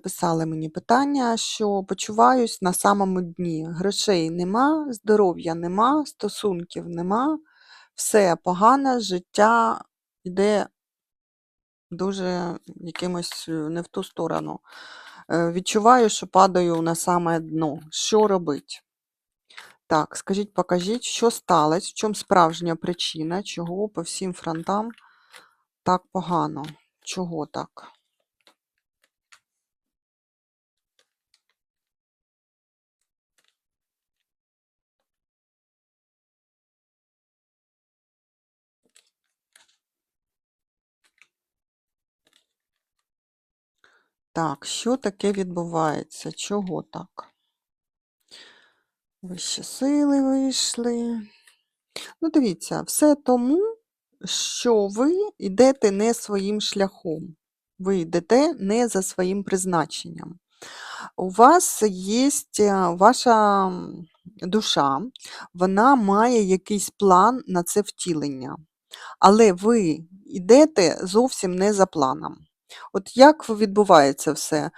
написали мені питання, що почуваюсь на самому дні. Грошей нема, здоров'я нема, стосунків нема, все погано, життя йде дуже якимось е, не в ту сторону. Е, Відчуваю, що падаю на саме дно. Що робить? Так, скажіть, покажіть, що сталося, в чому справжня причина, чого по всім фронтам так погано? Чого так? Так, що таке відбувається? Чого так? Вищі сили вийшли. Ну, дивіться, все тому, що ви йдете не своїм шляхом. Ви йдете не за своїм призначенням. У вас є ваша душа, вона має якийсь план на це втілення. Але ви йдете зовсім не за планом. От як відбувається все?